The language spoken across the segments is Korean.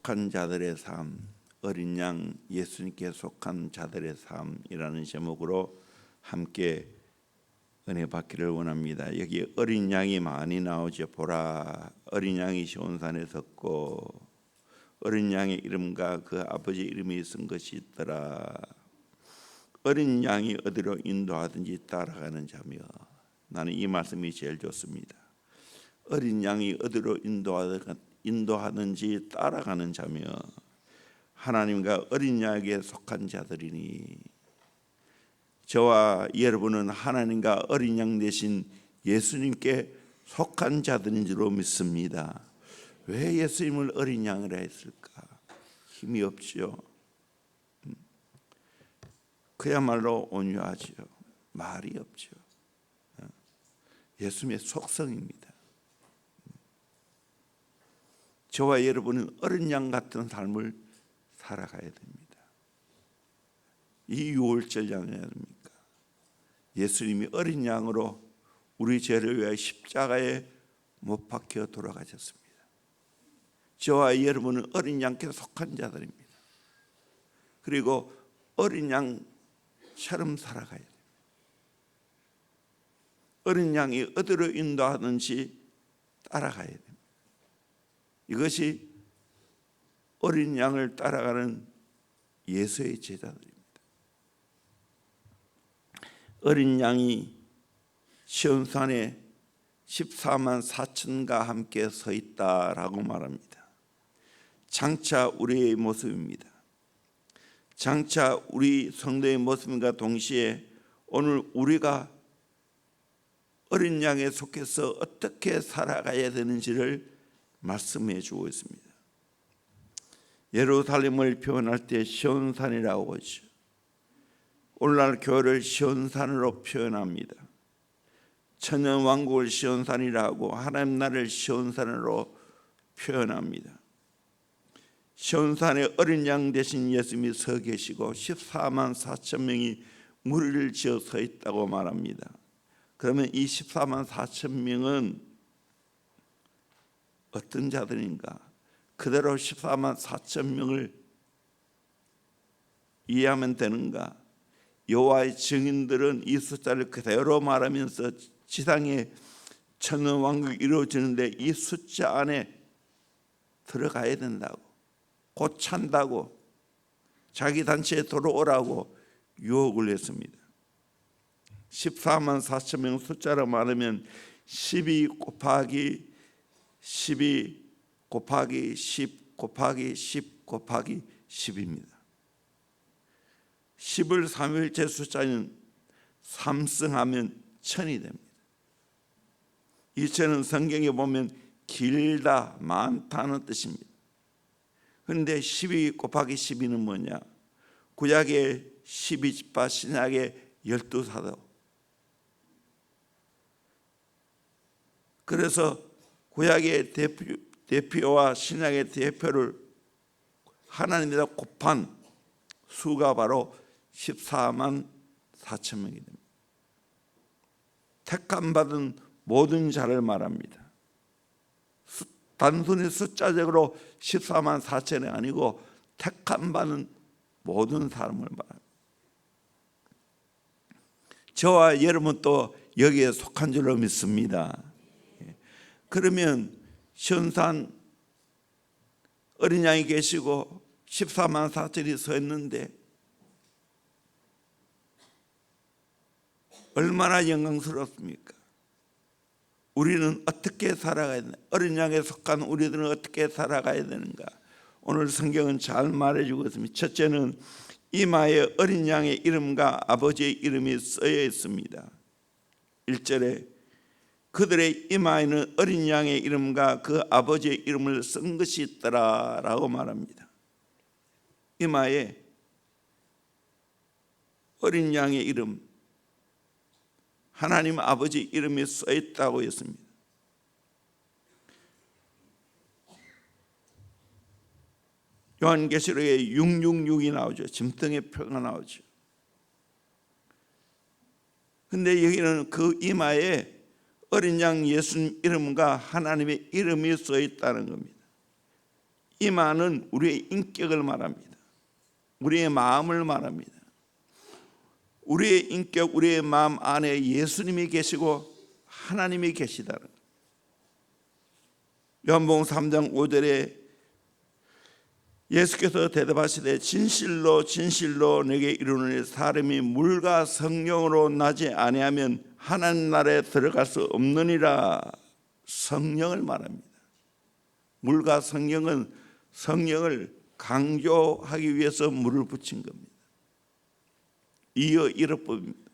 속한 자들의 삶, 어린 양 예수님께 속한 자들의 삶이라는 제목으로 함께 은혜 받기를 원합니다. 여기 어린 양이 많이 나오죠. 보라, 어린 양이 시온산에 섰고 어린 양의 이름과 그 아버지 이름이 쓴 것이 있더라. 어린 양이 어디로 인도하든지 따라가는 자며 나는 이 말씀이 제일 좋습니다. 어린 양이 어디로 인도하든 지 따라가는 자며 하나님과 어린 양에게 속한 자들이니 저와 여러분은 하나님과 어린 양 대신 예수님께 속한 자들인 줄로 믿습니다. 왜 예수님을 어린 양이라 했을까? 힘이 없죠. 음. 그야말로 온유하죠. 말이 없죠. 어. 예수님의 속성입니다. 저와 여러분은 어린 양 같은 삶을 살아가야 됩니다. 이 유월절 양입니까? 예수님이 어린 양으로 우리 죄를 위하여 십자가에 못 박혀 돌아가셨습니다. 저와 여러분은 어린 양께 속한 자들입니다. 그리고 어린 양처럼 살아가야 됩니다. 어린 양이 어디로 인도하든지 따라가야 됩니다. 이것이 어린 양을 따라가는 예수의 제자들입니다. 어린 양이 시온산에 14만 4천과 함께 서 있다라고 말합니다. 장차 우리의 모습입니다. 장차 우리 성도의 모습과 동시에 오늘 우리가 어린 양에 속해서 어떻게 살아가야 되는지를 말씀해 주고 있습니다. 예루살렘을 표현할 때 시온산이라고 하죠. 오늘날 교회를 시온산으로 표현합니다. 천년 왕국을 시온산이라고 하나님 나라를 시온산으로 표현합니다. 시온산에 어린 양 대신 예수님이 서 계시고 14만 4천 명이 무리를 지어 서 있다고 말합니다. 그러면 이 14만 4천 명은 어떤 자들인가? 그대로 14만 4천 명을 이해하면 되는가? 여호와의 증인들은 이 숫자를 그대로 말하면서 지상에 천년 왕국이 이루어지는데 이 숫자 안에 들어가야 된다고 곧 찬다고 자기 단체에 들어오라고 유혹을 했습니다. 14만 4천 명 숫자로 말하면 12 곱하기 12 곱하기 10 곱하기 10 곱하기 10입니다. 10을 3일째 숫자는 삼승하면 천이 됩니다. 이 천은 성경에 보면 길다, 많다는 뜻입니다. 그런데 12 곱하기 12는 뭐냐? 구약의 12지파 신약의 12사도 그래서 구약의 대표, 대표 와 신약의 대표를 하나님에다 곱한 수가 바로 14만 4천 명이 됩니다. 택함 받은 모든 자를 말합니다. 단순히 숫자적으로 14만 4천이 아니고 택함 받은 모든 사람을 말합니다. 저와 여러분 또 여기에 속한 줄로 믿습니다. 그러면 현산 어린 양이 계시고 14만 4천이 서 있는데 얼마나 영광스럽습니까? 우리는 어떻게 살아가야 되나? 어린 양에 속한 우리들은 어떻게 살아가야 되는가? 오늘 성경은 잘 말해주고 있습니다. 첫째는 이마에 어린 양의 이름과 아버지의 이름이 쓰여 있습니다. 1절에 그들의 이마에는 어린 양의 이름과 그 아버지의 이름을 쓴 것이 있더라라고 말합니다. 이마에 어린 양의 이름 하나님 아버지 이름이 써 있다고 했습니다. 요한계시록에 666이 나오죠. 짐승의 표가 나오죠. 근데 여기는 그 이마에 어린 양 예수 이름과 하나님의 이름이 써 있다는 겁니다. 이마는 우리의 인격을 말합니다. 우리의 마음을 말합니다. 우리의 인격, 우리의 마음 안에 예수님이 계시고 하나님이 계시다는 거예요. 요한복음 3장 5절에 예수께서 대답하시되 진실로 진실로 내게 이르노니 사람이 물과 성령으로 나지 아니하면 하나님 나라에 들어갈 수 없느니라 성령을 말합니다. 물과 성령은 성령을 강조하기 위해서 물을 붙인 겁니다. 이어 이렇법입니다.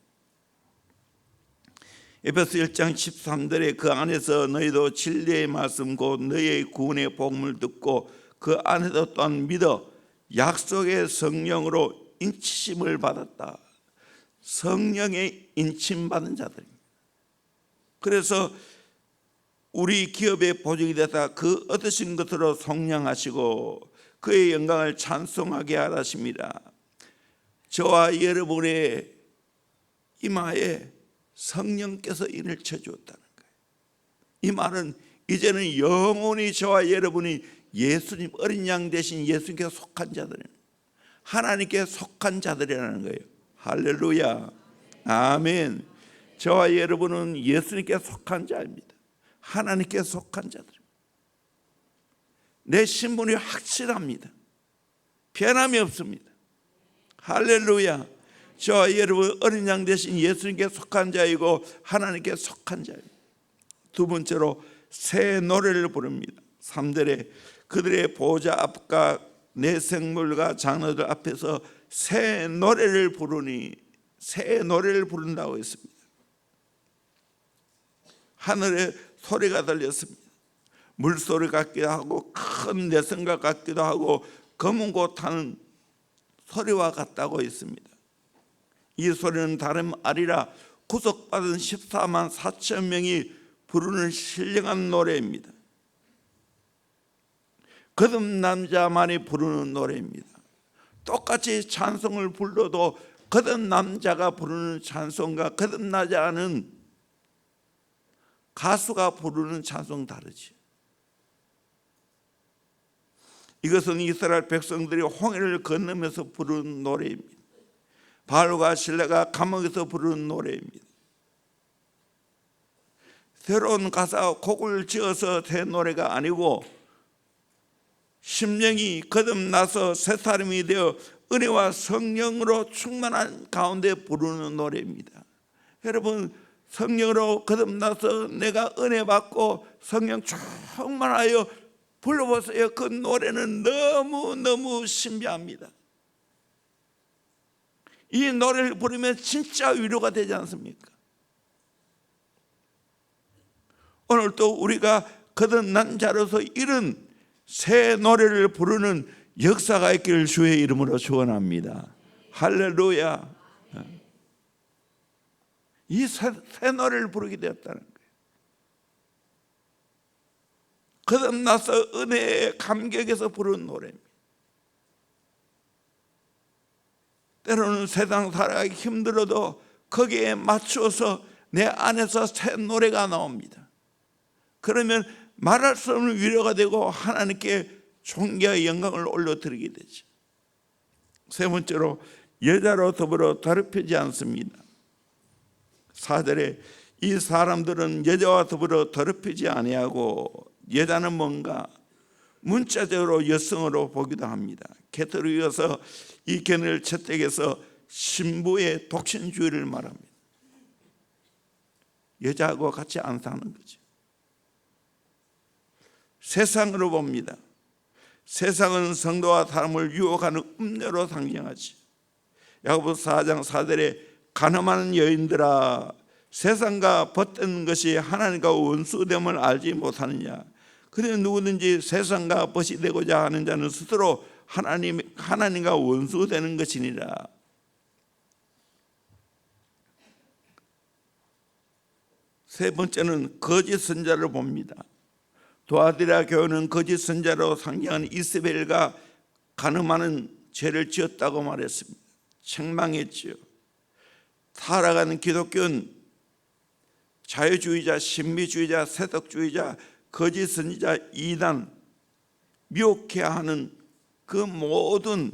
에베소 1장 13절에 그 안에서 너희도 진리의 말씀 곧 너희의 구원의 복음을 듣고 그 안에서 또한 믿어 약속의 성령으로 인치심을 받았다. 성령의 인침 받은 자들입니다. 그래서 우리 기업의 보직이 되다 그 얻으신 것으로 성량하시고 그의 영광을 찬송하게 하십니다. 저와 여러분의 이마에 성령께서 인을 쳐주었다는 거예요. 이 말은 이제는 영원히 저와 여러분이 예수님 어린 양 대신 예수님께 속한 자들, 하나님께 속한 자들이라는 거예요. 할렐루야, 아멘. 저와 여러분은 예수님께 속한 자입니다. 하나님께 속한 자들입니다. 내 신분이 확실합니다. 변함이 없습니다. 할렐루야. 저와 여러분 어린 양 대신 예수님께 속한 자이고 하나님께 속한 자입니다. 두 번째로 새 노래를 부릅니다. 3절에 그들의 보좌 앞과 내 생물과 장로들 앞에서 새 노래를 부르니 새 노래를 부른다고 했습니다. 하늘에 소리가 들렸습니다. 물소리 같기도 하고 큰 내성과 같기도 하고 검은 곳 타는 소리와 같다고 했습니다. 이 소리는 다름 아니라 구속받은 14만 4천 명이 부르는 신령한 노래입니다. 거듭 남자만이 부르는 노래입니다. 똑같이 찬송을 불러도 거듭 남자가 부르는 찬송과 거듭 나자는 가수가 부르는 찬송 다르지. 이것은 이스라엘 백성들이 홍해를 건너면서 부르는 노래입니다. 바알과 신라가 감옥에서 부르는 노래입니다. 새로운 가사 곡을 지어서 새 노래가 아니고 심령이 거듭나서 새 사람이 되어 은혜와 성령으로 충만한 가운데 부르는 노래입니다. 여러분 성령으로 거듭나서 내가 은혜 받고 성령 충만하여 불러보세요. 그 노래는 너무 너무 신비합니다. 이 노래를 부르면 진짜 위로가 되지 않습니까? 오늘 또 우리가 거듭난 자로서 이런 새 노래를 부르는 역사가 있기를 주의 이름으로 축원합니다. 할렐루야. 이 새 노래를 부르게 되었다는 거예요. 거듭나서 은혜의 감격에서 부르는 노래입니다. 때로는 세상 살아가기 힘들어도 거기에 맞추어서 내 안에서 새 노래가 나옵니다. 그러면 말할 수 없는 위로가 되고 하나님께 존귀와 영광을 올려드리게 되죠. 세 번째로 여자로 더불어 더럽히지 않습니다. 사절에 이 사람들은 여자와 더불어 더럽히지 아니하고 여자는 뭔가 문자적으로 여성으로 보기도 합니다. 개토를 이어서 이 견을 채택해서 신부의 독신주의를 말합니다. 여자하고 같이 안 사는 거죠. 세상으로 봅니다. 세상은 성도와 사람을 유혹하는 음료로 상징하지. 야고보서 4장 4절에 가늠하는 여인들아 세상과 벗던 것이 하나님과 원수됨을 알지 못하느냐. 그래 누구든지 세상과 벗이 되고자 하는 자는 스스로 하나님 하나님과 원수되는 것이니라. 세 번째는 거짓 선자를 봅니다. 도아디라 교회는 거짓 선자로 상징하는 이스벨과 가늠하는 죄를 지었다고 말했습니다. 책망했지요. 타락하는 기독교는 자유주의자, 신비주의자, 세속주의자, 거짓 선지자, 이단 미혹해하는 그 모든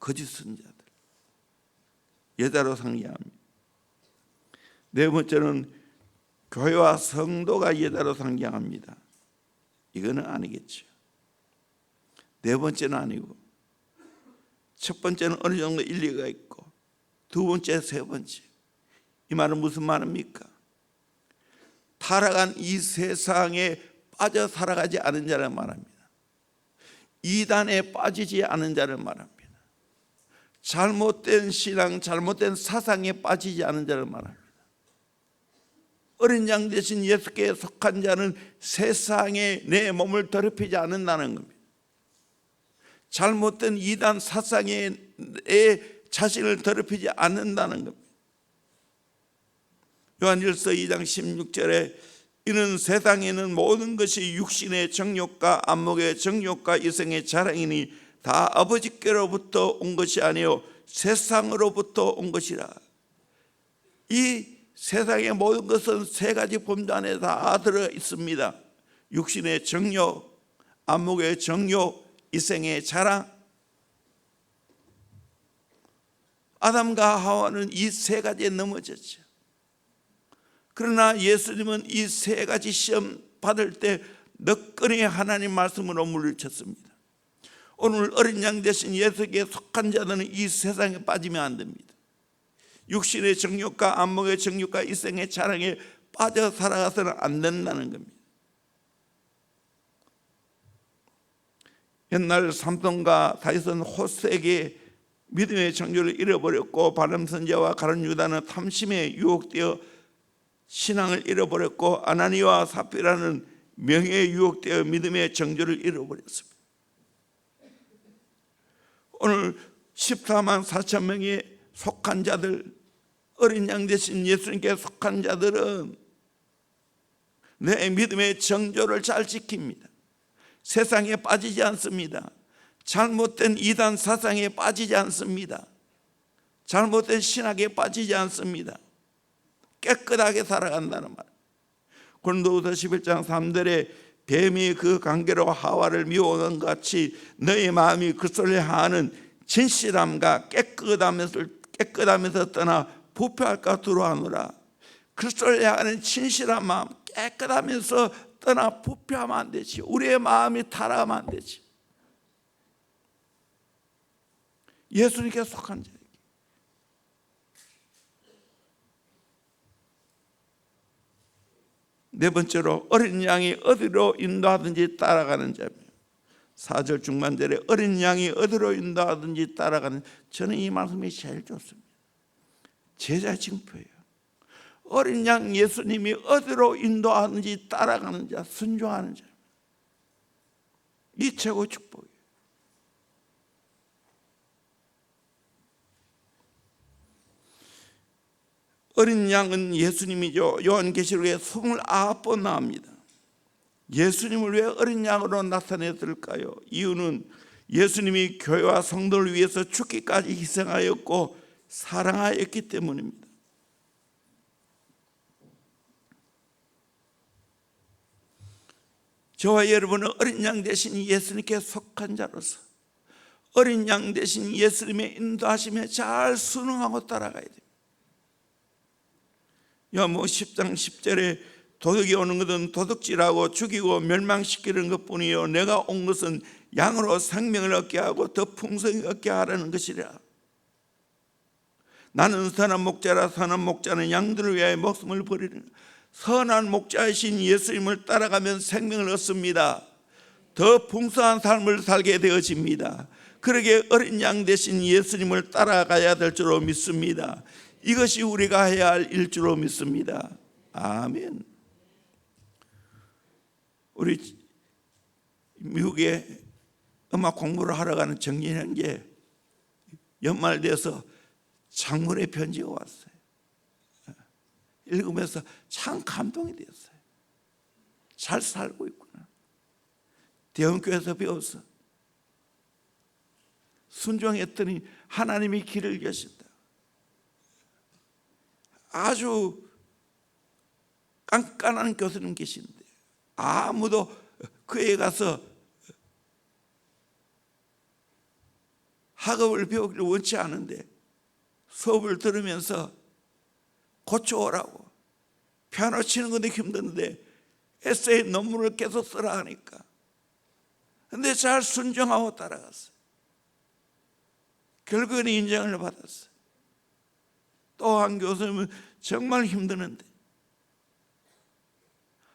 거짓 선자들 여자로 상징합니다. 네 번째는 교회와 성도가 여자로 상징합니다. 이거는 아니겠죠. 네 번째는 아니고 첫 번째는 어느 정도 일리가 있고 두 번째, 세 번째 이 말은 무슨 말입니까? 타락한 이 세상에 빠져 살아가지 않은 자를 말합니다. 이단에 빠지지 않은 자를 말합니다. 잘못된 신앙, 잘못된 사상에 빠지지 않은 자를 말합니다. 어린 양 대신 예수께 속한 자는 세상에 내 몸을 더럽히지 않는다는 겁니다. 잘못된 이단 사상에 자신을 더럽히지 않는다는 겁니다. 요한일서 2장 16절에 이는 세상에 있는 모든 것이 육신의 정욕과 안목의 정욕과 이성의 자랑이니 다 아버지께로부터 온 것이 아니요 세상으로부터 온 것이라. 이 세상의 모든 것은 세 가지 범주 안에 다 들어 있습니다. 육신의 정욕, 안목의 정욕, 이생의 자랑. 아담과 하와는 이 세 가지에 넘어졌죠. 그러나 예수님은 이 세 가지 시험 받을 때 너끈히 하나님 말씀으로 물리쳤습니다. 오늘 어린 양 대신 예수께 속한 자들은 이 세상에 빠지면 안 됩니다. 육신의 정욕과 안목의 정욕과 이생의 자랑에 빠져 살아가서는 안 된다는 겁니다. 옛날 삼손과 다윗은 호세에게 믿음의 정조를 잃어버렸고 바람 선지자와 가론 유다는 탐심에 유혹되어 신앙을 잃어버렸고 아나니와 사피라는 명예에 유혹되어 믿음의 정조를 잃어버렸습니다. 오늘 14만 4천 명이 속한 자들 어린 양 대신 예수님께 속한 자들은 내 믿음의 정조를 잘 지킵니다. 세상에 빠지지 않습니다. 잘못된 이단 사상에 빠지지 않습니다. 잘못된 신학에 빠지지 않습니다. 깨끗하게 살아간다는 말. 고린도후서 11장 3절에 뱀이 그 관계로 하와를 미워하는 같이 너희 마음이 그리스도를 향하는 진실함과 깨끗하면서 깨끗하면서 떠나 부패할까 두려워하노라. 그리스도를 향하는 진실한 마음, 깨끗하면서 떠나 부패하면 안 되지. 우리의 마음이 타락하면 안 되지. 예수님께 속한 자에게. 네 번째로 어린 양이 어디로 인도하든지 따라가는 자입니다. 4절 중반절에 어린 양이 어디로 인도하든지 따라가는 저는 이 말씀이 제일 좋습니다. 제자 징표예요. 어린 양 예수님이 어디로 인도하는지 따라가는 자, 순종하는 자. 이 최고 축복이에요. 어린 양은 예수님이죠. 요한계시록에 29번 나옵니다. 예수님을 왜 어린 양으로 나타냈을까요? 이유는 예수님이 교회와 성도를 위해서 죽기까지 희생하였고 사랑하였기 때문입니다. 저와 여러분은 어린 양 대신 예수님께 속한 자로서 어린 양 대신 예수님의 인도하심에 잘 순응하고 따라가야 됩니다. 야뭐 10장 10절에 도둑이 오는 것은 도둑질하고 죽이고 멸망시키는 것뿐이요 내가 온 것은 양으로 생명을 얻게 하고 더 풍성히 얻게 하라는 것이라 나는 선한 목자라 선한 목자는 양들을 위하여 목숨을 버리는 선한 목자이신 예수님을 따라가면 생명을 얻습니다 더 풍성한 삶을 살게 되어집니다 그러게 어린 양 대신 예수님을 따라가야 될 줄로 믿습니다 이것이 우리가 해야 할 일주로 믿습니다. 아멘. 우리 미국에 음악 공부를 하러 가는 게 연말 돼서 장문의 편지가 왔어요. 예. 읽으면서 참 감동이 되었어요. 잘 살고 있구나. 대원교에서 배웠어. 순종했더니 하나님이 길을 여신다. 아주 깐깐한 교수님 계신데 아무도 그에 가서 학업을 배우기를 원치 않은데 수업을 들으면서 고쳐오라고. 피아노 치는 건데 힘드는데 에세이 논문을 계속 쓰라 하니까. 근데 잘 순종하고 따라갔어요. 결국에는 인정을 받았어요. 또 한 교수님은 정말 힘드는데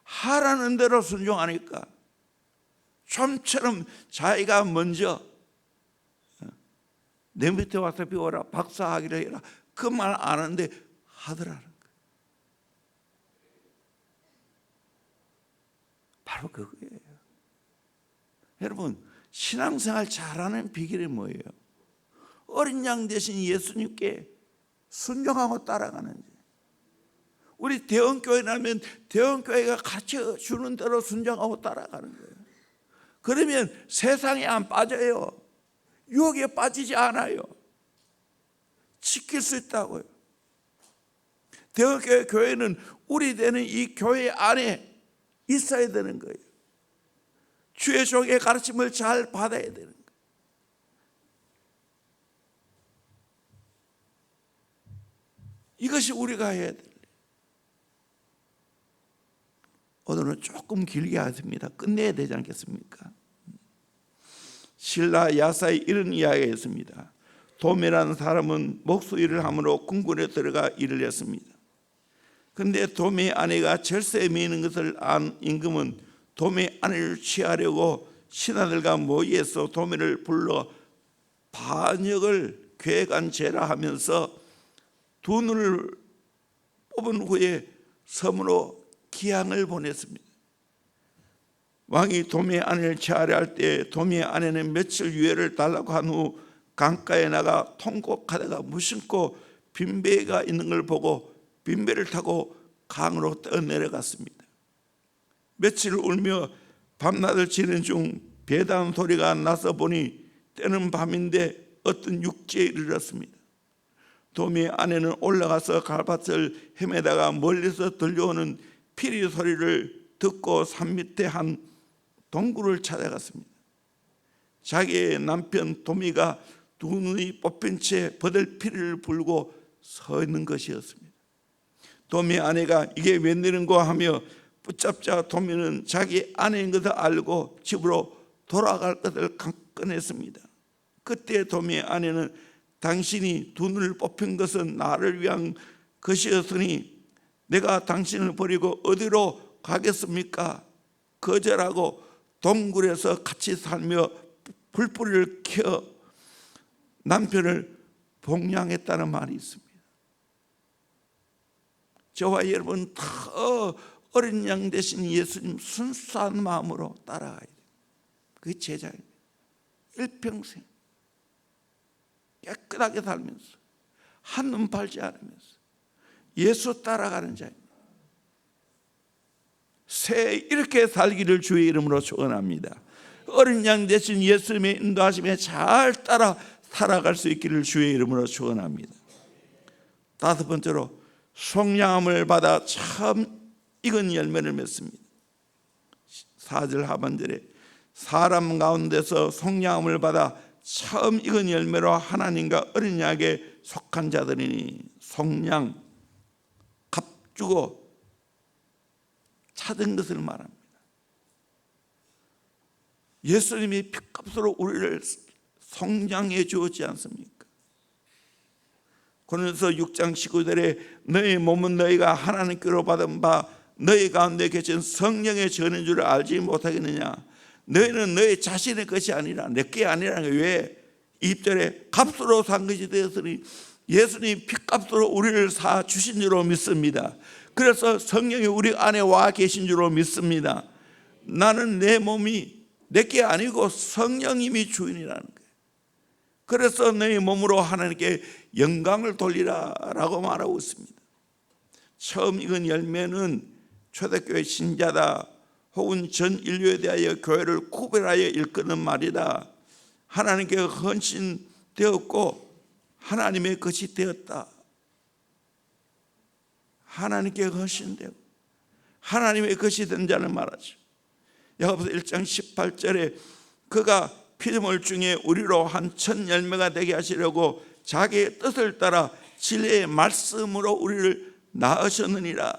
하라는 대로 순종하니까 좀처럼 자기가 먼저 내 밑에 와서 배워라 박사하기를 해라. 그 말 안 하는데 하더라는 거예요. 바로 그거예요. 여러분 신앙생활 잘하는 비결이 뭐예요? 어린 양 대신 예수님께 순종하고 따라가는지. 우리 대원교회 나면 대원교회가 가르쳐 주는 대로 순종하고 따라가는 거예요. 그러면 세상에 안 빠져요 유혹에 빠지지 않아요 지킬 수 있다고요 대원교회 교회는 우리 되는 이 교회 안에 있어야 되는 거예요 주의 종의 가르침을 잘 받아야 되는 거예요 이것이 우리가 해야 될 일. 오늘은 조금 길게 하십니다. 끝내야 되지 않겠습니까? 신라 야사에 이런 이야기가 있습니다. 도매라는 사람은 목수일을 함으로 궁궐에 들어가 일을 했습니다. 근데 도매 아내가 절세에 미는 것을 안 임금은 도매 아내를 취하려고 신하들과 모의해서 도매를 불러 반역을 계획한 죄라 하면서 두 눈을 뽑은 후에 섬으로 기항을 보냈습니다. 왕이 도미의 아내를 체하려 때 도미의 아내는 며칠 유예를 달라고 한 후 강가에 나가 통곡하다가 무심코 빈배가 있는 걸 보고 빈배를 타고 강으로 떠내려갔습니다. 며칠 울며 밤낮을 지는 중 배다운 소리가 나서 보니 때는 밤인데 어떤 육지에 이르렀습니다. 도미의 아내는 올라가서 갈밭을 헤매다가 멀리서 들려오는 피리 소리를 듣고 산 밑에 한 동굴을 찾아갔습니다. 자기의 남편 도미가 두 눈이 뽑힌 채 버들 피리를 불고 서 있는 것이었습니다. 도미 아내가 이게 웬일인가 하며 붙잡자 도미는 자기 아내인 것을 알고 집으로 돌아갈 것을 강건했습니다. 그때 도미의 아내는 당신이 두 눈을 뽑힌 것은 나를 위한 것이었으니 내가 당신을 버리고 어디로 가겠습니까? 거절하고 동굴에서 같이 살며 불뿌리를 켜 남편을 봉양했다는 말이 있습니다. 저와 여러분 다 어린 양 대신 예수님 순수한 마음으로 따라가야 돼요. 그게 제자입니다. 일평생 깨끗하게 살면서 한눈 팔지 않으면서 예수 따라가는 자입니다. 새 이렇게 살기를 주의 이름으로 축원합니다. 어린 양 대신 예수님의 인도하심에 잘 따라 살아갈 수 있기를 주의 이름으로 축원합니다. 다섯 번째로 속량함을 받아 참 익은 열매를 맺습니다. 4절 하반절에 사람 가운데서 속량함을 받아 처음 익은 열매로 하나님과 어린 약에 속한 자들이니 속량 값주고 찾은 것을 말합니다. 예수님이 피값으로 우리를 성장해 주었지 않습니까? 고린도서 6장 19절에 너희 몸은 너희가 하나님께로 받은 바 너희 가운데 계신 성령의 전인 줄을 알지 못하겠느냐? 너희는 너희 자신의 것이 아니라 내게 아니라는 왜 2절에 값으로 산 것이 되었으니 예수님 피값으로 우리를 사 주신 줄로 믿습니다. 그래서 성령이 우리 안에 와 계신 줄로 믿습니다. 나는 내 몸이 내게 아니고 성령님이 주인이라는 거예요. 그래서 너희 몸으로 하나님께 영광을 돌리라라고 말하고 있습니다. 처음 익은 열매는 초대교회 신자다 혹은 전 인류에 대하여 교회를 구별하여 일컫는 말이다. 하나님께 헌신되었고 하나님의 것이 되었다. 하나님께 헌신되고 하나님의 것이 된 자는 말하죠. 야고보서 1장 18절에 그가 피조물 중에 우리로 한 천 열매가 되게 하시려고 자기의 뜻을 따라 진리의 말씀으로 우리를 낳으셨느니라.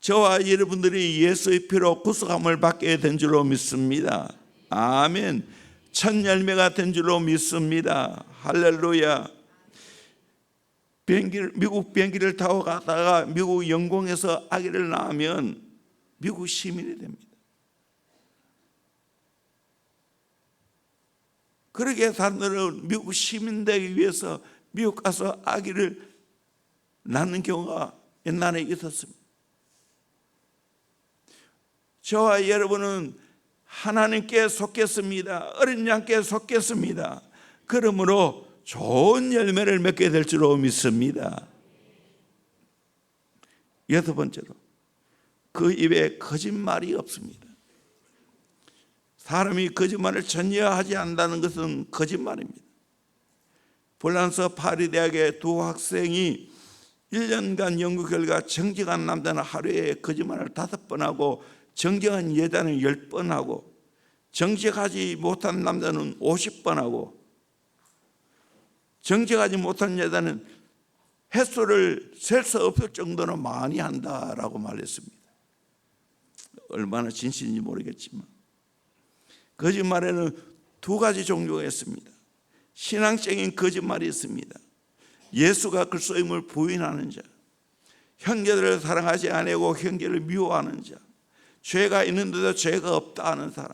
저와 여러분들이 예수의 피로 구속함을 받게 된 줄로 믿습니다. 아멘. 천 열매가 된 줄로 믿습니다. 할렐루야. 비행기를 미국 비행기를 타고 가다가 미국 영공에서 아기를 낳으면 미국 시민이 됩니다. 그러게 사람들은 미국 시민 되기 위해서 미국 가서 아기를 낳는 경우가 옛날에 있었습니다. 저와 여러분은 하나님께 속겠습니다. 어린 양께 속겠습니다. 그러므로 좋은 열매를 맺게 될 줄로 믿습니다. 여섯 번째로 그 입에 거짓말이 없습니다. 사람이 거짓말을 전혀 하지 않는다는 것은 거짓말입니다. 폴란스 파리 대학의 두 학생이 1년간 연구 결과 정직한 남자는 하루에 거짓말을 다섯 번 하고 정직한 여자는 열 번 하고 정직하지 못한 남자는 50번 하고 정직하지 못한 여자는 횟수를 셀 수 없을 정도로 많이 한다라고 말했습니다. 얼마나 진실인지 모르겠지만 거짓말에는 두 가지 종류가 있습니다. 신앙적인 거짓말이 있습니다. 예수가 그리스도임을 부인하는 자, 형제들을 사랑하지 아니고 형제를 미워하는 자, 죄가 있는데도 죄가 없다 하는 사람.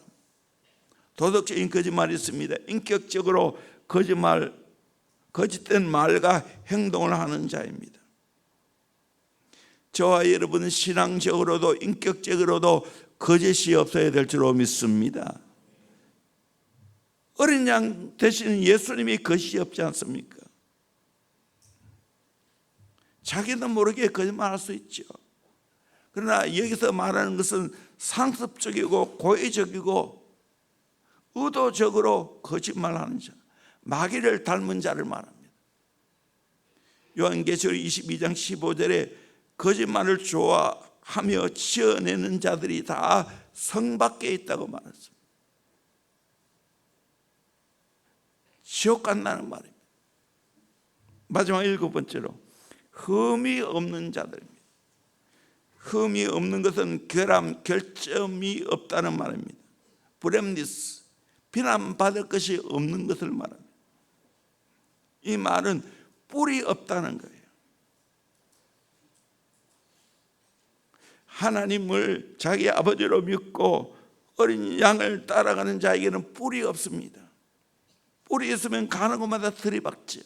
도덕적인 거짓말이 있습니다. 인격적으로 거짓말, 거짓된 말과 행동을 하는 자입니다. 저와 여러분은 신앙적으로도 인격적으로도 거짓이 없어야 될 줄로 믿습니다. 어린 양 대신 예수님이 거짓이 없지 않습니까? 자기도 모르게 거짓말할 수 있죠. 그러나 여기서 말하는 것은 상습적이고 고의적이고 의도적으로 거짓말하는 자, 마귀를 닮은 자를 말합니다. 요한계시록 22장 15절에 거짓말을 좋아하며 지어내는 자들이 다 성 밖에 있다고 말했습니다. 지옥 간다는 말입니다. 마지막 일곱 번째로 흠이 없는 자들입니다. 흠이 없는 것은 결함, 결점이 없다는 말입니다. 브렘니스, 비난받을 것이 없는 것을 말합니다. 이 말은 뿔이 없다는 거예요. 하나님을 자기 아버지로 믿고 어린 양을 따라가는 자에게는 뿔이 없습니다. 뿔이 있으면 가는 곳마다 들이박지요.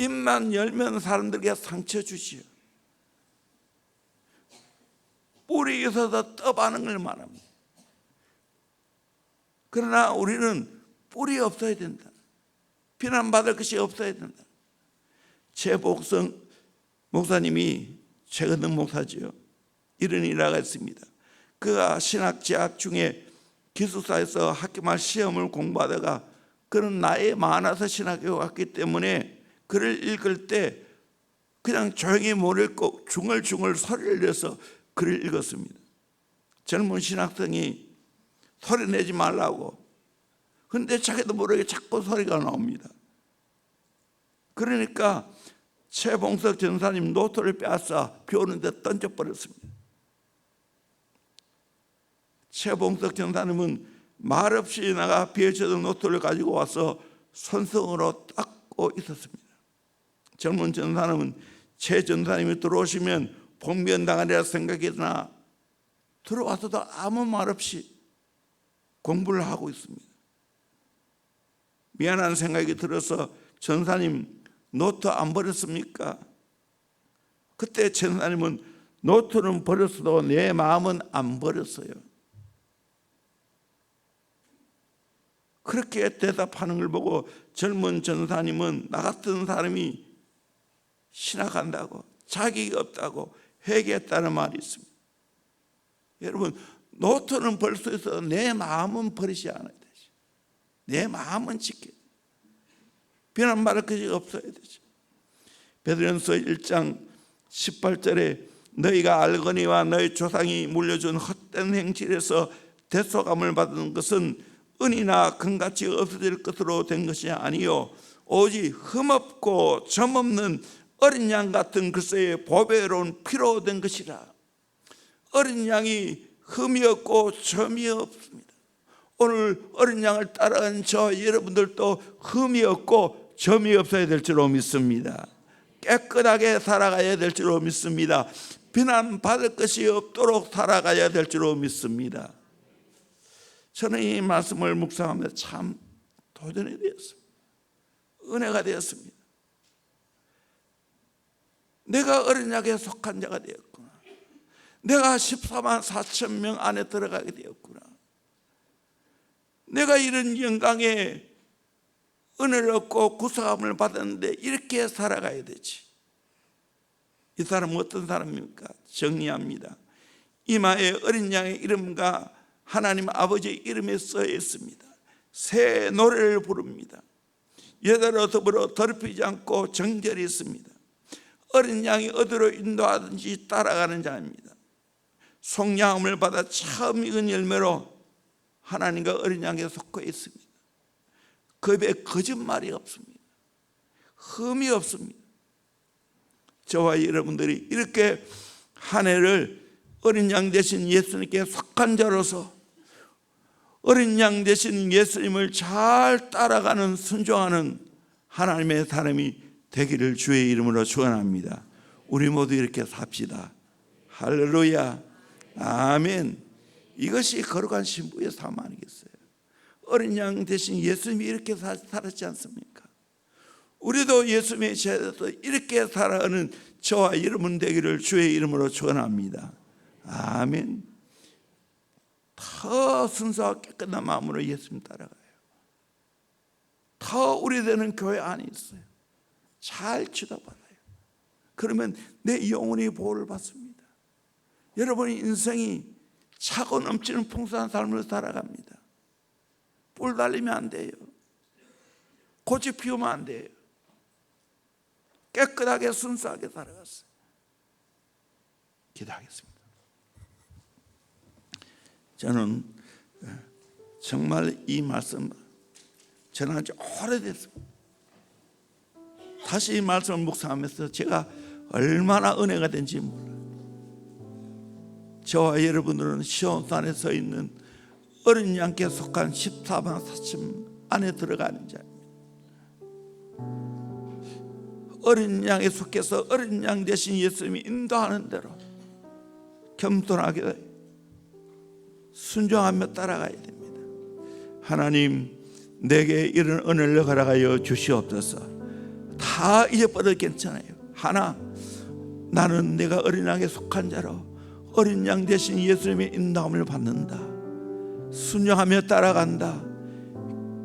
입만 열면 사람들에게 상처 주지요. 뿔이 있어서 떠바는 걸 말합니다. 그러나 우리는 뿔이 없어야 된다. 비난받을 것이 없어야 된다. 최복성 목사님이 최근능 목사지요. 이런 일화가 있습니다. 그가 신학 재학 중에 기숙사에서 학교말 시험을 공부하다가 그는 나이 많아서 신학교에 왔기 때문에 글을 읽을 때 그냥 조용히 못 읽고 중얼중얼 소리를 내서 글을 읽었습니다. 젊은 신학생이 소리 내지 말라고. 근데 자기도 모르게 자꾸 소리가 나옵니다. 그러니까 최봉석 전사님 노트를 빼앗아 비 오는데 던져버렸습니다. 최봉석 전사님은 말없이 나가 비에 젖은 노트를 가지고 와서 손성으로 닦고 있었습니다. 젊은 전사님은 최 전사님이 들어오시면 봉변당하리라 생각이나 들어와서도 아무 말 없이 공부를 하고 있습니다. 미안한 생각이 들어서 전사님 노트 안 버렸습니까? 그때 전사님은 노트는 버렸어도 내 마음은 안 버렸어요. 그렇게 대답하는 걸 보고 젊은 전사님은 나 같은 사람이 신학한다고 자기가 없다고 회개했다는 말이 있습니다. 여러분 노트는 벌수 있어 내 마음은 버리지 되죠. 내 마음은 지켜. 비난받을 것이 없어야 되죠. 베드로전서 1장 18절에 너희가 알거니와 너희 조상이 물려준 헛된 행실에서 대속함을 받은 것은 은이나 금같이 없어질 것으로 된 것이 아니요 오직 흠없고 점없는 어린 양 같은 글쎄의 보배로운 피로 된 것이라 어린 양이 흠이 없고 점이 없습니다 오늘 어린 양을 따라간 저 여러분들도 흠이 없고 점이 없어야 될 줄로 믿습니다 깨끗하게 살아가야 될 줄로 믿습니다 비난 받을 것이 없도록 살아가야 될 줄로 믿습니다 저는 이 말씀을 묵상하면서 참 도전이 되었습니다. 은혜가 되었습니다. 내가 어린 약에 속한 자가 되었구나. 내가 14만 4천 명 안에 들어가게 되었구나. 내가 이런 영광에 은혜를 얻고 구속함을 받았는데 이렇게 살아가야 되지. 이 사람은 어떤 사람입니까? 정리합니다. 이마에 어린 양의 이름과 하나님 아버지의 이름에 써 있습니다. 새 노래를 부릅니다. 여자로 더불어 더럽히지 않고 정결히 있습니다. 어린 양이 어디로 인도하든지 따라가는 자입니다. 속량함을 받아 처음 익은 열매로 하나님과 어린 양에 속해 있습니다. 그 입에 거짓말이 없습니다. 흠이 없습니다. 저와 여러분들이 이렇게 한 해를 어린 양 대신 예수님께 속한 자로서 어린 양 대신 예수님을 잘 따라가는 순종하는 하나님의 사람이 되기를 주의 이름으로 축원합니다. 우리 모두 이렇게 삽시다. 할렐루야. 아멘. 이것이 거룩한 신부의 삶 아니겠어요? 어린 양 대신 예수님이 이렇게 살- 살았지 않습니까? 우리도 예수님의 제자도 이렇게 살아가는 저와 여러분 되기를 주의 이름으로 축원합니다. 아멘. 더 순수하고 깨끗한 마음으로 예수님 따라가요. 더 우리 되는 교회 안에 있어요. 잘 치료받아요. 그러면 내 영혼이 보호를 받습니다. 여러분의 인생이 차고 넘치는 풍성한 삶을 살아갑니다. 뿔 달리면 안 돼요. 고집 피우면 안 돼요. 깨끗하게 순수하게 살아갔어요. 기도하겠습니다. 저는 정말 이 말씀 전한 지 오래됐습니다. 다시 이 말씀을 묵상하면서 제가 얼마나 은혜가 된지 몰라요. 저와 여러분들은 시온산에 서 있는 어린 양께 속한 14만 4천 안에 들어가는 자입니다. 어린 양에 속해서 어린 양 대신 예수님이 인도하는 대로 겸손하게 순종하며 따라가야 됩니다. 하나님 내게 이런 은혜를 허락하여 주시옵소서. 다 잊어버려도 괜찮아요. 하나 나는 내가 어린 양에 속한 자로 어린 양 대신 예수님의 인도함을 받는다. 순종하며 따라간다.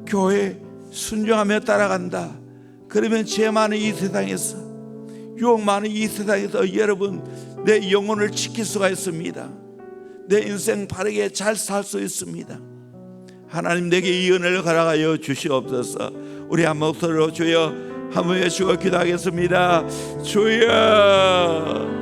교회 순종하며 따라간다. 그러면 죄 많은 이 세상에서 유혹 많은 이 세상에서 여러분 내 영혼을 지킬 수가 있습니다. 내 인생 바르게 잘 살 수 있습니다. 하나님 내게 이 은혜를 허락하여 주시옵소서. 우리 한 목소리로 주여 한번 외치고 기도하겠습니다. 주여